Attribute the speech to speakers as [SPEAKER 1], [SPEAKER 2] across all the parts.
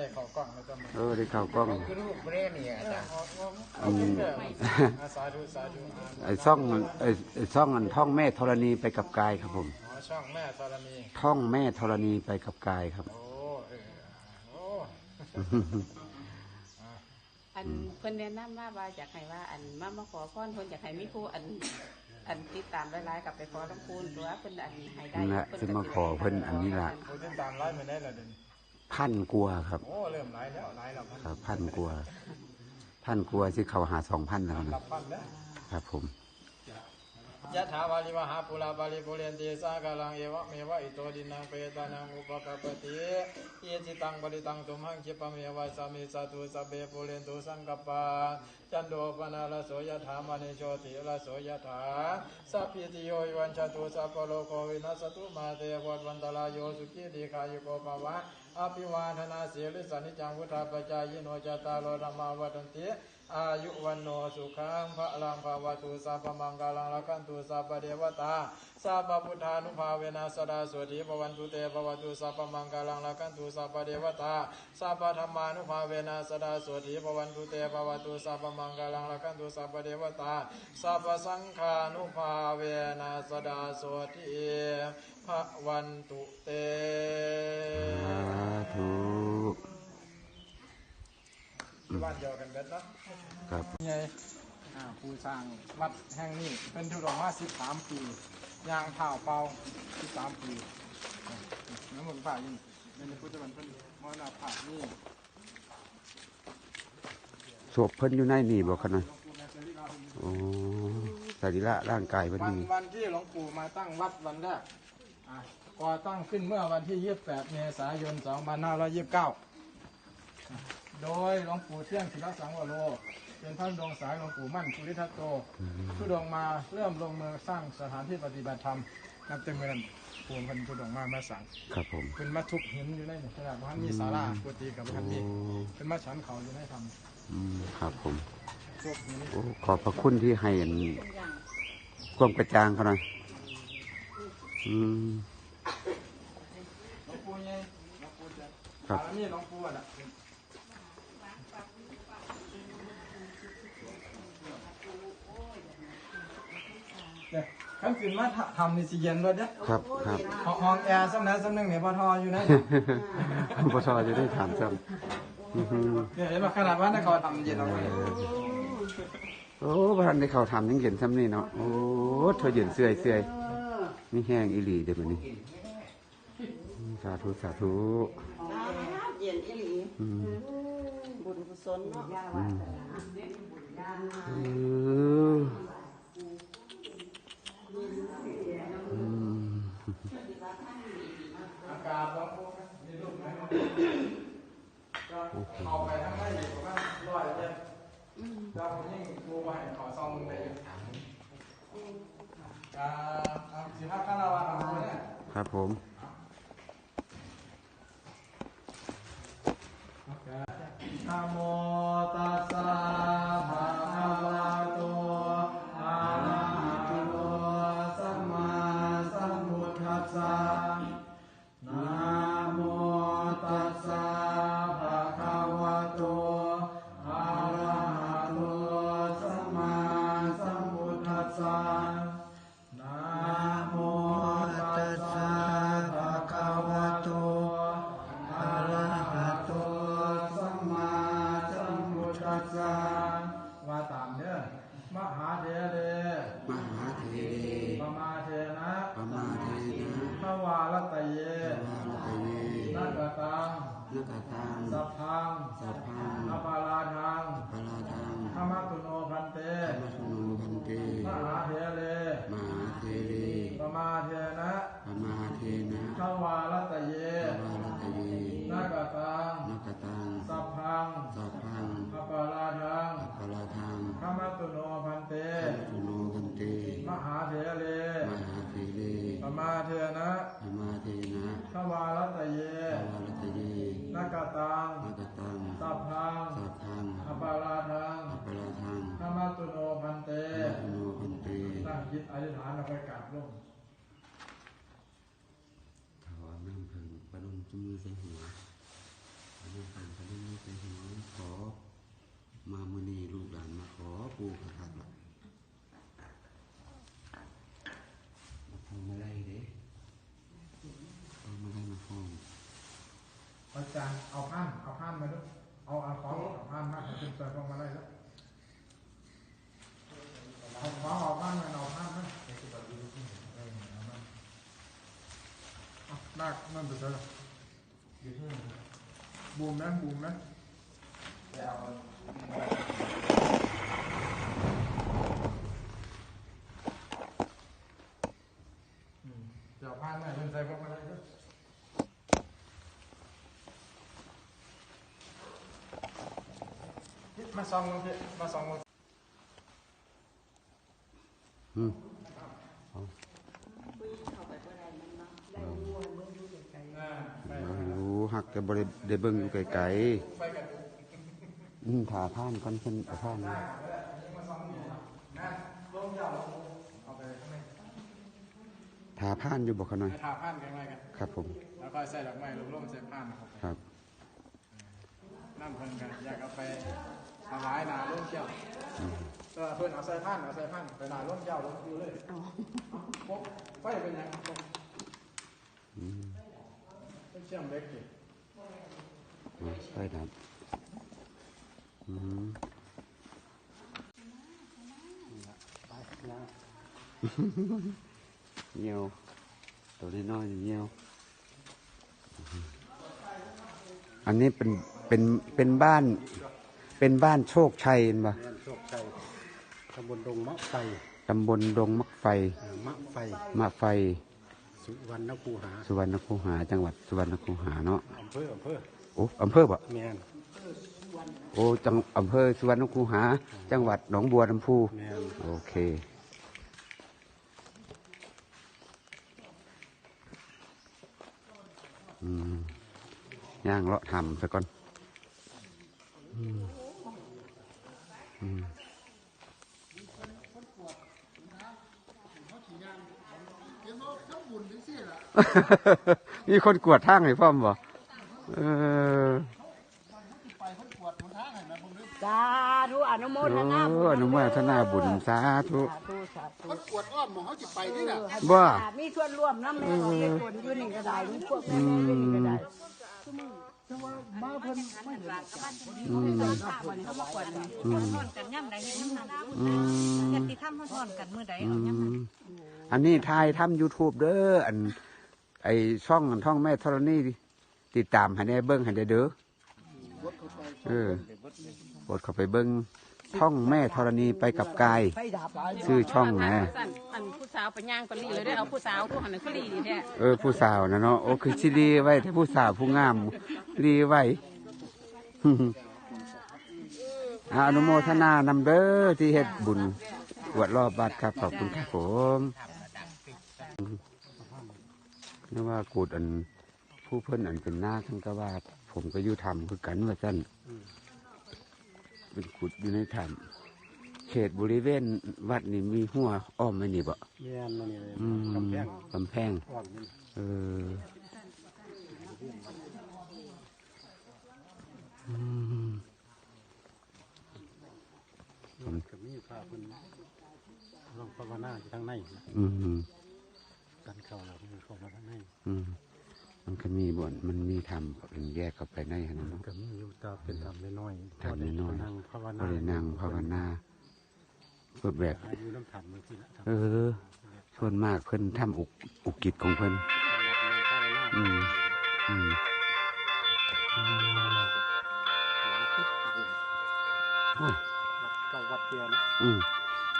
[SPEAKER 1] ได้เข้ากล้องแล้วก็มา
[SPEAKER 2] เออได้เข้ากล้อง
[SPEAKER 3] คือรูปเร่นี่อาจารย์
[SPEAKER 2] อืม
[SPEAKER 1] อาสาธุสาธุอ่า
[SPEAKER 2] ไอ้ซ่องไอ้ไอ้ซ่องอันท่องแม่ธรณีไปกับกายครับผม
[SPEAKER 1] อ๋อช่องแม่ธรณี
[SPEAKER 2] ท่องแม่ธรณีไปกับกายครับ
[SPEAKER 1] โอ้เออโอ้
[SPEAKER 4] อันเพิ่นแนะนำว่าว่าอยากให้ว่า อันมามาขอพรเพิ่นอยากให้มีผู้อันอันติดตามหลายๆกลับไปขอหลวงปู่ตัวเพิ่นอันให้ได้
[SPEAKER 2] นั่นแหละ
[SPEAKER 4] เพิ่
[SPEAKER 2] สิมาขอเพิ่นอันนี้ล่ะ
[SPEAKER 1] ผู้ติดตามไลฟ์มาได้แล้วเดี๋ยวนี้
[SPEAKER 2] พันกลัวาครับ
[SPEAKER 1] โอ้เริ่มไลฟ์แล้วไลฟ์แล้วพัน
[SPEAKER 2] ครับ พันกลัวาพันกลัวาสิเขาหาสองพันแล้ว
[SPEAKER 1] รั
[SPEAKER 2] นะ
[SPEAKER 1] บพันแล้ว
[SPEAKER 2] ครับผม
[SPEAKER 1] ยะถาวาลิวหาปุราปาริปุเรนติสากาลังเอวะเมวะอิโตดินังเปตานังอุปกปปติเยจิตังปริตังตุมหังคิปะเมวะสามิสาตุสัพเพปุเรนตุสังกปปาจันโดปนาลโสยถามณิโชติลโสยถาสัพพิติโยวิวันชตุสัพพโลกวินัสตุมาเตวัตวันตรายโยสุขีดีคายุโกภวะ อภิวาทนาสีลิสานิจังวุฒาปจายโนจตารโรธรรมาวัฏนติ อายุวันโนสุขังพระลังภาวตุสัพพมังกาลังละกันตุสัพพเดวตาสัพพพุทธานุภาเวนัสดาสวดีภวันตุเตภวตุสัพพมังกาลังละกันตุสัพพเดวตาสัพพธรรมานุภาเวนัสดาสวดีภวันตุเตภวตุสัพพมังกาลังละกันตุสัพพเดวตาสัพพสังฆานุภาเวนัสดาสวดีภวันตุเต
[SPEAKER 2] สาธุ
[SPEAKER 1] ที่บ้านเดียวกันเบ็ดเนาะ
[SPEAKER 2] ครับ
[SPEAKER 1] ไงอ่าผู้สร้างวัดแห่งนี้เป็นทุดงมาสิบสามปียางเท้าเปล่าสิบสามปีน้ำมันต์ป่ายินเป็นพุทธวันเพิ่นมรณภาพนี่
[SPEAKER 2] ศพเพิ่นอยู่ในนี่บ่คะนะโอ้สรีระร่างกายเพิ่น
[SPEAKER 1] วัน
[SPEAKER 2] นี่
[SPEAKER 1] วันที่หลวงปู่มาตั้งวัดวันแรกอ่าก่อตั้งขึ้นเมื่อวันที่ 28 เมษายน 2529 โดยหลวงปู่เที่ยงศิลสังวโร เป็นพระดวงสายหลวงปู่มั่นภูริทัตโตทุดงมาเริ่มลงมือสร้างสถานที่ปฏิบัติธรรมนับแต่เมื่อนั้นปูนพันทุดงมามาสั่ง
[SPEAKER 2] ครับผม
[SPEAKER 1] เป็นมาทุบหินอยู่ในนี่ขนาดว่ามีศาลากุฏิกับพัน
[SPEAKER 2] โอ้
[SPEAKER 1] มีเป็นมาฉันเขาอยู่ในธรรม
[SPEAKER 2] อืมครับผม
[SPEAKER 1] ทุบหิน
[SPEAKER 2] โอ้ขอบพระคุณที่ให้อันความกระจ่างเขาหน่อยอืม
[SPEAKER 1] หลวงปู่ไงหลวงปู่จะ
[SPEAKER 2] ครับ
[SPEAKER 1] บารมีหลวงปู่อะ เนี่ยขันขึ้นมาทำนี่สิเย็นเลยเนี่ย
[SPEAKER 2] ครับครับ
[SPEAKER 1] ห้องแอร์สำนักสำนึงเนี่ยพอทออยู่นะ
[SPEAKER 2] พอชอจะได้ถามซ้ำอื้อหือ
[SPEAKER 1] เนี่ยเห็นไหมขนาดว่าถ้าเขาทำเย็นเอาไว้
[SPEAKER 2] โอ้พระนได้เขาทำยังเย็นซ้ำนี่เนาะโอ้เธอเย็นเสื่อยเสื่อยนี่แห้งอีหลีเดี๋ยวนี้สาธุสาธุ
[SPEAKER 4] เย็นอีหลี
[SPEAKER 2] อืม
[SPEAKER 4] บุญกุศลเนาะ
[SPEAKER 2] เอออืม
[SPEAKER 1] อากาศหลวงปู่มีรูปไหมก็เอาไปทั้งไม่ดีกว่าร้อยเย็น แล้วผมยิ่งดูไปขอซองมึงเลยอ่าเอาสิบห้าคาราวะเอารเนี่ย
[SPEAKER 2] ครับผม
[SPEAKER 1] นะโมตั เทนะธมาเทนะ
[SPEAKER 2] ท
[SPEAKER 1] วารัตเยท
[SPEAKER 2] วารัตเย
[SPEAKER 1] นักตัง
[SPEAKER 2] นักตัง
[SPEAKER 1] สัพพัง
[SPEAKER 2] สัพพัง
[SPEAKER 1] อปาราทังอ
[SPEAKER 2] ปาราทัง
[SPEAKER 1] ธรรมตุโนพันเตธร
[SPEAKER 2] ร
[SPEAKER 1] มตุโน
[SPEAKER 2] พัน
[SPEAKER 1] เตตั้ง
[SPEAKER 2] จิต
[SPEAKER 1] อธิษฐานเอาไปกรา
[SPEAKER 2] บลง
[SPEAKER 1] ถวายน้ำพึงประดุมจมือใส่หัวประ
[SPEAKER 2] ดุมพึงประดุมมือใส่หัว
[SPEAKER 1] ขอ มามุนีลูกหลานมาขอปู่กับ เอาเอาของเอาผ้านมาให้เป็นใส่พวงมาลัยแล้วเอาของเอาผ้านมาเอาผ้านมาเออเอามาเอาลากนั่นไปเลยบูมนะบูมนะเดี๋ยวผ้านมาให้เป็นใส่พวงมาลัยด้ว มาส่องมึงพี่มาส่องมึง
[SPEAKER 2] อืม
[SPEAKER 1] อ่าไป
[SPEAKER 2] บ่รู้หักแต่บ่ได้ได้เบิ่งอยู่ไกล
[SPEAKER 1] ไปกัน
[SPEAKER 2] ๆอืมถาผ่านก่อนเพิ่นเอาผ่านมา
[SPEAKER 1] นะลงยาวลงเอาไปข้างใน
[SPEAKER 2] ถาผ่านอยู่บ่เขาหน่อย
[SPEAKER 1] ไปทาผ้านกันไว้กัน
[SPEAKER 2] ครับผม
[SPEAKER 1] แล้วก็ใส่ดอกไม้ลงร่มใส่ผ้านนะครับ
[SPEAKER 2] ครับ
[SPEAKER 1] น้ำเพิ่นกันอยากเอาไป ถวายนาร่มเจ้าเออเพิ่นเอาใส่ผ้านเอาใส่ผ้านไปนาร่มเจ้าลงอยู่เลยเอาปุ๊บไฟเป็นยังปุ๊บ
[SPEAKER 2] อืม
[SPEAKER 1] เป็นเชื่อมเล็กดิ
[SPEAKER 2] เอาใส่น้ำอืมเหี่ยวตัวน้อยๆเหี่ยวอันนี้เป็นเป็นเป็นบ้าน เป็นบ้านโชคชัยเห็นปะ
[SPEAKER 3] แม่นโชคชัยตำบลดงมะไฟ
[SPEAKER 2] ตำบลดงมักไฟ
[SPEAKER 3] เอ่อมะไฟ
[SPEAKER 2] มะไฟ
[SPEAKER 3] สุวรรณคูหา
[SPEAKER 2] สุวรรณคูหา จังหวัดสุวรรณคูหาเนาะ
[SPEAKER 3] อำเภออำเภอ
[SPEAKER 2] โอ้อำเภอบ่
[SPEAKER 3] แม่น
[SPEAKER 2] โอ้จังอำเภอสุวรรณคูหา จังหวัดหนองบัวลำพู
[SPEAKER 3] แม่น
[SPEAKER 2] โอเค อืม ย่างเลาะทำซะก่อนอืมอื มมีคนกวดทางให้พ่อมบ่เออ
[SPEAKER 5] สาธุอนุโม
[SPEAKER 2] โอ้
[SPEAKER 5] ทนาบุญ
[SPEAKER 2] อนุโมทนาบุญสาธุ
[SPEAKER 5] สาธุสาธุ
[SPEAKER 3] กวดอ้อมหมอเขาจิไปนี่น่ะ
[SPEAKER 2] บ่
[SPEAKER 5] มีส่วนร่วมน้ำแม่ของเด็กคนอยู่นี่ก็ได้มีพวกแม่อยู่นี่ก็ได้
[SPEAKER 2] อืม
[SPEAKER 6] เขาบอกว่า
[SPEAKER 2] อืม
[SPEAKER 6] ทอนกันย่ำใดเฮ็ดย่ำนั้น
[SPEAKER 2] อืม
[SPEAKER 6] ญาติธรรมเขาทอนกันมื้อใดเอาย่ำนั้น
[SPEAKER 2] มอันนี้ทายทำ YouTube เด้ออัน ไอช่องท่องแม่ธรณีติดตามให้ได้เบิ้งให้ได้เด้อเออกดเข้าไปเบิ้ง ช่องแม่ธรณีไปกับกาย
[SPEAKER 5] ไฟดับ
[SPEAKER 2] ชื่อช่องนะ
[SPEAKER 4] สั่นอันผู้สาวไปย่างปลีเลยได้อเอาผู้สาวทุกหันคือลีแท้
[SPEAKER 2] เออผู้สาวนะเนาะโอ้คือชิลีไว้ถ้าผู้สาวผู้งามรีไว้อ่าอนุโมทนานำเด้อที่เฮ็ดบุญบวดรอบบัดครับขอบคุณครับผมนึกว่ากูดอันผู้เพิ่นอันเป็นหน้าทั้งก็ว่า ผมก็อยู่ทำคือกันว่าสั้น เป็นกุดอยู่ในถ้ำเขตบริเวณวัดนี่มีหัวอ้อมไหม่นี่บ่
[SPEAKER 3] แม่นมานี่เลย
[SPEAKER 2] อืม
[SPEAKER 3] กำแพง
[SPEAKER 2] กำแพง
[SPEAKER 3] อ้อมนี่
[SPEAKER 2] เอออืม
[SPEAKER 3] ก็มีพระเพิ่นลองภาวนาอยู่ทางในนะ
[SPEAKER 2] อืม
[SPEAKER 3] กันเข้าแล้วมีเข้ามาทางใน
[SPEAKER 2] อืม มันก็มีบ่อนมันมีทำเป็นแยกเข้าไปในขนาดนั้น
[SPEAKER 3] ก็มีอยู่แต่เป็นธรรมน้อยๆ
[SPEAKER 2] ธรรมน้อยๆ
[SPEAKER 3] พนั่งภาว
[SPEAKER 2] ก็
[SPEAKER 3] นา
[SPEAKER 2] เลยนั่งภาวนาเพื่อแบบ
[SPEAKER 3] อายุน้ำธรรมมันสิละธรรม
[SPEAKER 2] เออส่วนมากเพิ่นทำอุกอุกิจของเพิ่น
[SPEAKER 3] ภาวนา
[SPEAKER 2] อืมอืมอืมโอ้ย
[SPEAKER 3] วัดเก่าวัดเดียวนะ
[SPEAKER 2] อืม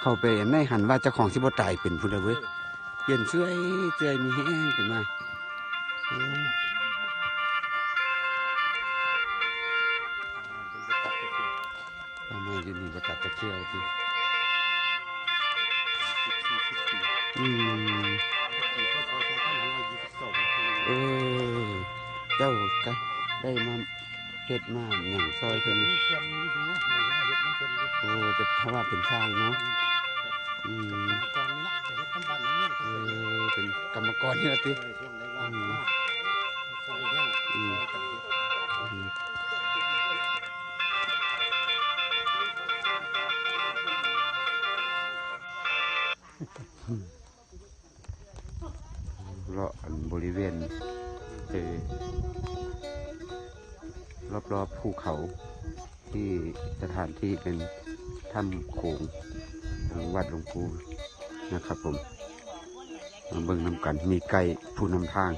[SPEAKER 2] เข้าไปในหันว่าเจ้าของสิบ่ตายเป็นพุ่นเด้อเว้ยเปลี่ยนเสื้อเสื้อมีแห้งขึ้นมาโอ้ ทำไมอยู่นี่ประจัดตะเคียวสิอืมเออ เจ้าก็ได้มาเฮ็ดมาอย่างซอยเพิ่นโอ้แต่เพราะว่าเป็นช่างเนาะอืมเออเป็นกรรมกรนี่ละติ ภูเขาที่สถานที่เป็นถ้ำโขงทางวัดหลวงปู่นะครับผมมาเบิ่งนำกันมีไก่ผู้นำทาง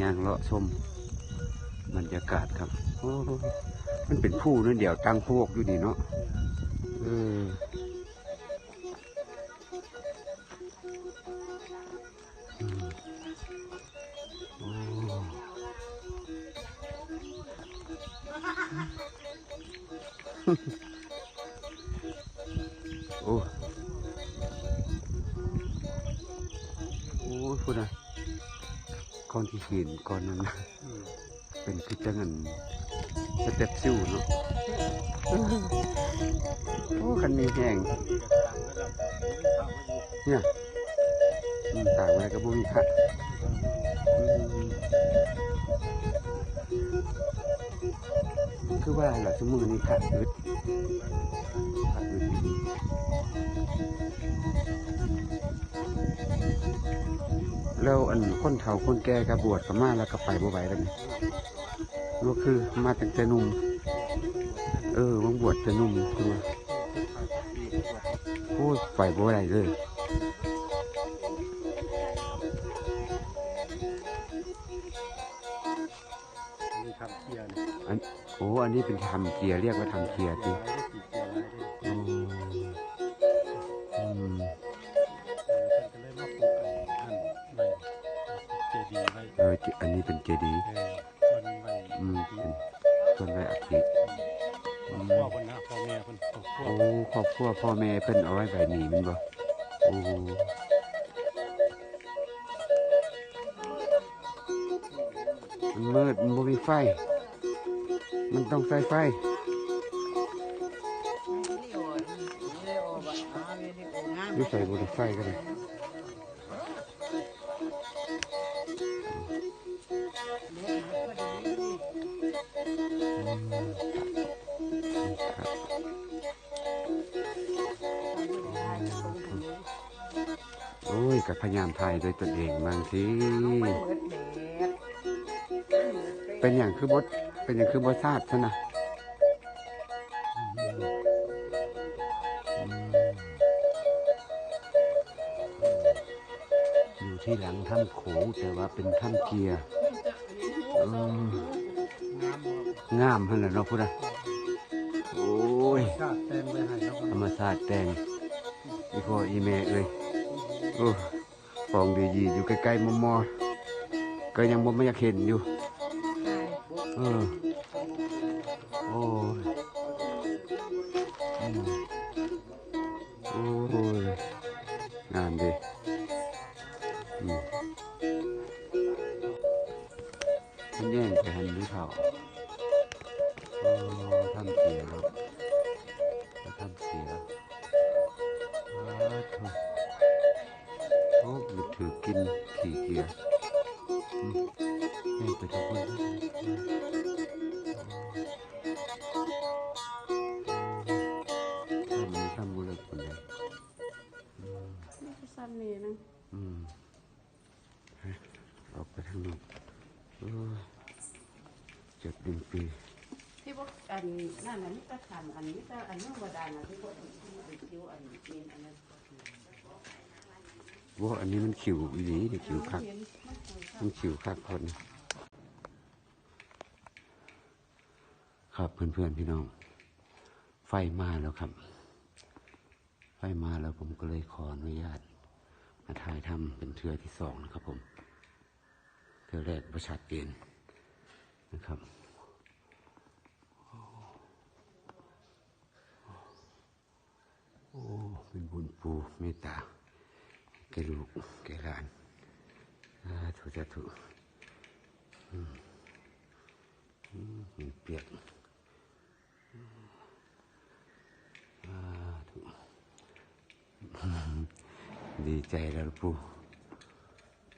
[SPEAKER 2] ย่างเลาะชมบรรยากาศครับมันเป็นผู้นั่นเดียวตั้งพวกอยู่นี่เนาะเออ อนที่หินก่อนนั้นนะ
[SPEAKER 3] อืม
[SPEAKER 2] เป็นคือจังอันสเต็ปซิ่วเนาะโอ้คันมีแห้ง
[SPEAKER 3] มีกระตังระดับมีพระมาอยู่
[SPEAKER 2] เนี่ยอืมต่างไว้กับบุมีค่ะอืมคือว่าหลักสมมุตินี้ค่ะอึดค่ะอึดดี แล้วอันคนเฒ่าคนแก่กับบวชกับมาแล้วก็ไปบ่ไหวแล้วนี่ก็คือมาตั้งแต่หนุ่ม เออวังบวชแต่หนุ่มคือว่าโอ้ยไปบ่ไหวเลย
[SPEAKER 3] มีคำเกียร์เนี่ย
[SPEAKER 2] อันโอ้อันนี้เป็นทำเกียร์เรียกว่าทำเกียร์
[SPEAKER 3] เกี
[SPEAKER 2] ดิ
[SPEAKER 3] ยร์ร้ เป็นเจดีย์
[SPEAKER 2] เออ
[SPEAKER 3] ต้นไว้
[SPEAKER 2] อืม
[SPEAKER 3] ที่
[SPEAKER 2] เป็นต้นไม้อาทิอืม
[SPEAKER 3] พ่อคนนะพ่อแม่คนครอบครัว
[SPEAKER 2] โอ้ครอบครัวพ่อแม่เพิ่นเอาไว้แบบนี้แมันบ่โอ้มันมืดมันบ่มีไฟ มันต้องใส่ไฟหรือใส่บนไฟก็ได้ โอ้ยกับพยายามถ่ายด้วยตนเองบางทีเป็นอย่างคือบดเป็นอย่างคือบดซาดซะนะอืมอยู่ที่หลังถ้ำโขงแต่ว่าเป็นถ้ำเกียร์ อืม
[SPEAKER 3] น้ำบ่
[SPEAKER 2] งามขนาดเนาะพุทธะโอ้ย
[SPEAKER 3] ชาติเต็มเลยให้แล้วก็
[SPEAKER 2] ธรรมชาติแต่งอีพ่ออีแม่เอ้ยโอ้ฟองดียีอยู่ใกล้ๆมอมอก็ยังบ่ไม่อยากเห็นอยู่ เออ โอ้ยันนั่นน่ะนี่
[SPEAKER 4] ก็ทำอันนี้ก็อันเมื่อวานน่ะที่พวกที่ไปคิวอันนี้อันนั้น
[SPEAKER 2] ว่าอันนี้มันขิวอีหลีนี่ขิวคักมันขิวคักคนครับเพื่อนๆพี่น้อง ไฟมาแล้วครับ ไฟมาแล้วผมก็เลยขออนุญาต มาถ่ายทำเป็นเทือที่สองนะครับผมเทือแรกประชัดเจนนะครับ โอ้ เป็นบุญปูเมตตา แกลูก แกหลานถูกจะถูกมันเปียกถูกดีใจแล้วปู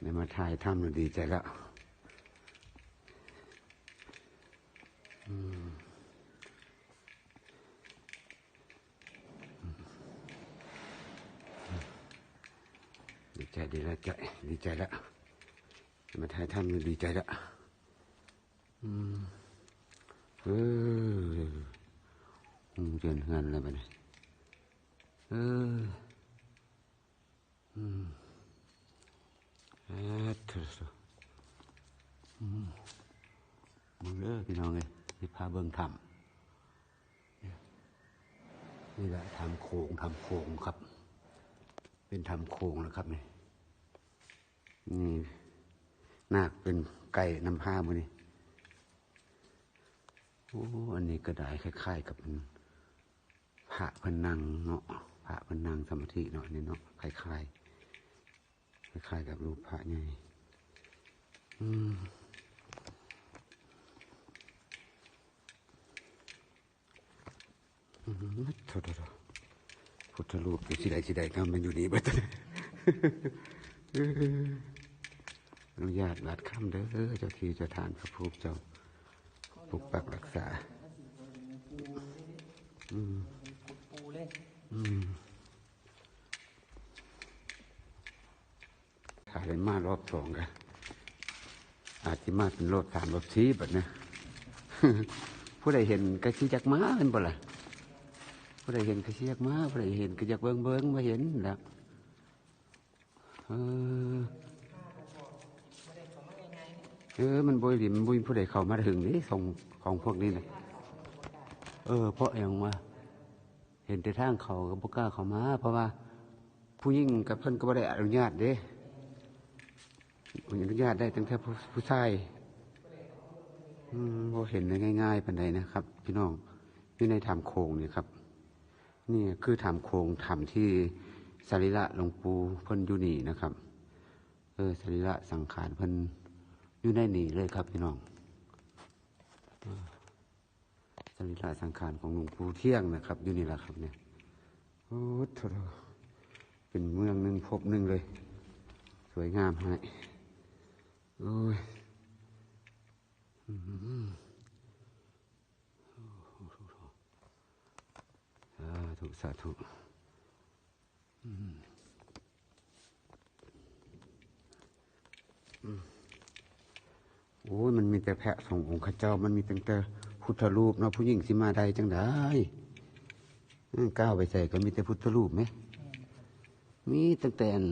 [SPEAKER 2] ได้มาถ่ายทำแล้วดีใจแล้ว อืม ใจดีแล้วใจดีใจแล้วมาถ่ายทำดีใจแล้วอืมเออเจริญเฮือนเลยไปเนเอออืมเออเถอะอืมมึงเด้อพี่น้องเลยที่พาเบิ่งทำนี่แหละทำโขงทำโขงครับ เป็นทำโขงแล้วครับนี่ นี่นาคเป็นไก่น้ำผ้ามือนี่โอ้อันนี้ก็ได้คล้าย ๆ กับพระพนังเนาะพระพนังสมาธิเนาะนี่เนาะคล้ายๆคล้ายๆกับรูปพระไงอืมอืมโทษๆพุทธรูปอยู่ที่ใดที่ใดก็มันอยู่นี่เบัด อนุญาตบาดคำเด้อเจ้าที่เจ้าทานพระภูมิเจ้าปกปักรักษา อืมอืมถ่ายมารอบสองกันอาจจะมาเป็นรอบสามรอบสี่แบบเนี้ยผู้ใดเห็นกระชี้จักมาเป็นบ่ล่ะผู้ใดเห็นกระชี้จักมาผู้ใดเห็นกระจักเบิ้งเบิ้งมาเห็นแล้วเออ เออมันบุยดิมันบุยผู้ใดเข้ามาถึงนี่ส่งของพวกนี้นะเออเพราะอย่างว่าเห็นแต่ทางเขาก็บ่กล้าเข้ามา เพราะว่า ผู้ยิ่งกับเพิ่อนก็บ่ได้อนุญาตเด้อนุญาตได้ตั้งแต่ผู้ผู้ชายอืมบ่เห็นได้ง่ายๆปานใดนะครับ พี่น้องอยู่ในถ้ำโขงนี่ครับ นี่คือถ้ำโขงถ้ำที่สรีระหลวงปู่เพิ่นอยู่นี่นะครับ เออสรีระสังขารเพิ่น อยู่ในนี่เลยครับพี่น้องอ่าสรีระสังขารของหลวงปู่เที่ยงนะครับ อยู่นี่แหละครับเนี่ยโอ้โถเป็นเมืองหนึ่งพบหนึ่งเลย สวยงามฮะโอ้ยอื้อหือสาธุสาธุอืม โอ้ยมันมีแต่แพะสององค์ข้าเจ้า มันมีตั้งแต่พุทธรูปเนาะผู้หญิงสิมาใดจังได้ก้าวไปใส่ก็มีแต่พุทธรูปไหมมีตั้งแต่อัน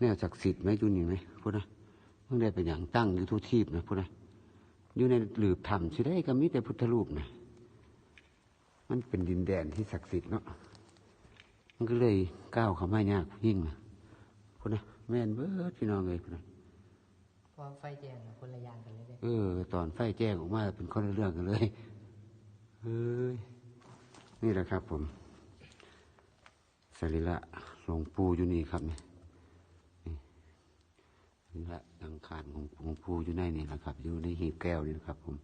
[SPEAKER 2] แนวศักดิ์สิทธิ์ไหมอยู่นี่ไหมพูดนะเมื่อได้เป็นอย่างตั้งอยู่ทุกทีบนะพูดนะอยู่ในหลืบถ้ำสิได้ก็มีแต่พุทธรูปนะมันเป็นดินแดนที่ศักดิ์สิทธิ์เนาะมันก็เลยก้าวเข้ามายากยิ่งนะพูดนะแม่นเบิดพี่น้องเลยพูดนะ
[SPEAKER 7] ว่าไฟแจ้งคนละอย่างกันเลยเอ
[SPEAKER 2] อ ตอนไฟแจ้งออกมาเป็นคนละเรื่องกันเลยเฮ้ยนี่แหละครับ ผมสรีระหลวงปู่อยู่นี่ครับนี่นี่สรีระดังคารของหลวงปู่อยู่ในนี่นะครับ อยู่ในหีบแก้วนี่นะครับ ผม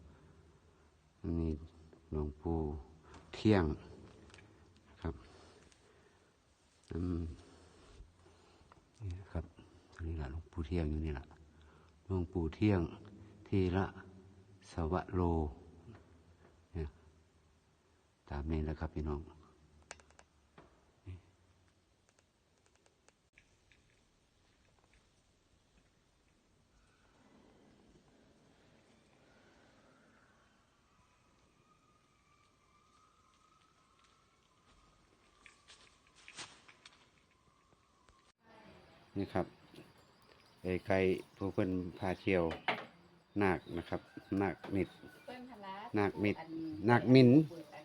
[SPEAKER 2] อันนี้หลวงปู่เที่ยงครับอืมนี่นะครับสรีระหลวงปู่เที่ยงอยู่นี่แหละ หลวงปู่เที่ยงทีละสวะโลตามนี้แหละครับพี่น้องนี่ครับ ไอ้ไก่ผู้เพิ่นพาเที่ยวนาคนะครับนาคมิด
[SPEAKER 4] เพิ่นพละ
[SPEAKER 2] นาคมิด
[SPEAKER 4] อั
[SPEAKER 2] นาคมิน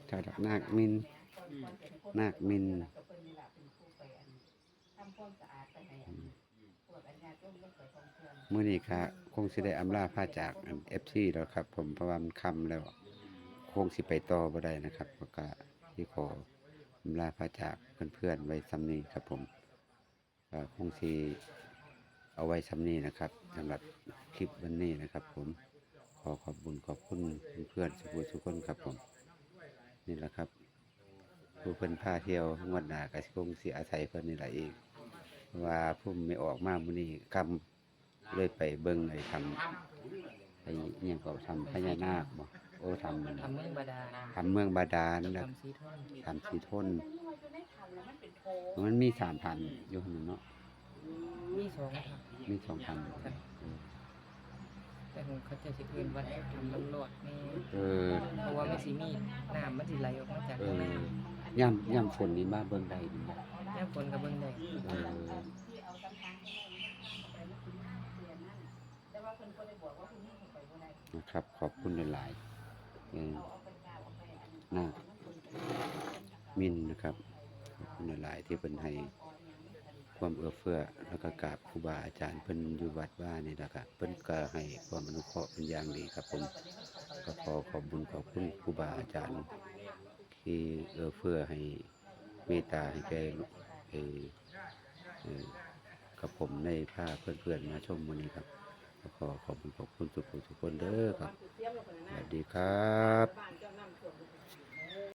[SPEAKER 2] ใช่ครับนาคมินนาคมิน
[SPEAKER 4] ก็เพิ่นนี่ล่ะเป็นผู้ไปอันทำความสะอาดไปให้อันพวกอันญาติโยมลงไปท่องเที่ยว
[SPEAKER 2] มื้อนี้ค่ะคงสิได้อำลาพาจากเอฟซีแล้วครับ ผมเพราะว่ามันค่ำแล้วคงสิไปต่อบ่ได้นะครับก็ที่ขออำลาพาจากเพื่อนๆไว้ซ้ำนี้ครับผมก็คงสิ เอาไว้ซ้ำนี้นะครับสำหรับคลิปวันนี้นะครับ ผมขอขอบคุณขอบคุณเพื่อนๆทุกคนทุกคนครับผม นี่แหละครับ ผู้เพิ่นพาเที่ยวงวดหน้าก็คงสิอาศัยเพิ่นนี่แหละอีกเพราะว่าพุ่มไม่ออกมามื้อนี้กำเลยไปเบิ่งไอ้ทำไอ้เนี่ยงก็ทำพญานาคบ่โอ้ทำมัน
[SPEAKER 7] ทำเมืองบาดาล
[SPEAKER 2] ทำเมืองบาดาลนะ
[SPEAKER 7] ทำซีทอน
[SPEAKER 2] ทำสีทน
[SPEAKER 4] อยู่ในถ้ำแล้วมันเป็นโถง
[SPEAKER 2] มันมีสามพันอยู่ข้างนนเนาะ
[SPEAKER 7] มีสองครับ
[SPEAKER 2] มีสองพัน
[SPEAKER 7] แต่แต่ผมเขาจะสิเอื่นวัดทำน้ำรอดนี่
[SPEAKER 2] เออ
[SPEAKER 7] เพราะว่ามันสิมีน้ำมันสิไหลออกมาจาก
[SPEAKER 2] เอ
[SPEAKER 7] ข้าง
[SPEAKER 2] อ
[SPEAKER 7] หน้า
[SPEAKER 2] ย่ำย่ำฝนนี่มาเบิ่งได้ดีบ่
[SPEAKER 7] ย่ำฝนกับเบิ่งได้
[SPEAKER 2] เออนะครับ ขอบคุณหลายๆเออนาคมินนะครับขอบคุณหลายๆที่เพิ่นให้ ความเอื้อเฟื้อแล้วก็กราบครูบาอาจารย์เพิ่นอยู่วัดว่านี่นะครับเพิ่นก็ให้ความอนุเคราะห์เป็นอย่างดีครับผมก็ขอขอบคุญขอบคุณครูบาอาจารย์ ที่เอื้อเฟื้อให้เมตตาให้แก่กับผมในพาเพื่อนๆมาชมวันนี้ครับก็ขอขอบคุณขอบคุณทุกคนทุกคนเด้อครับสวัสดีครับ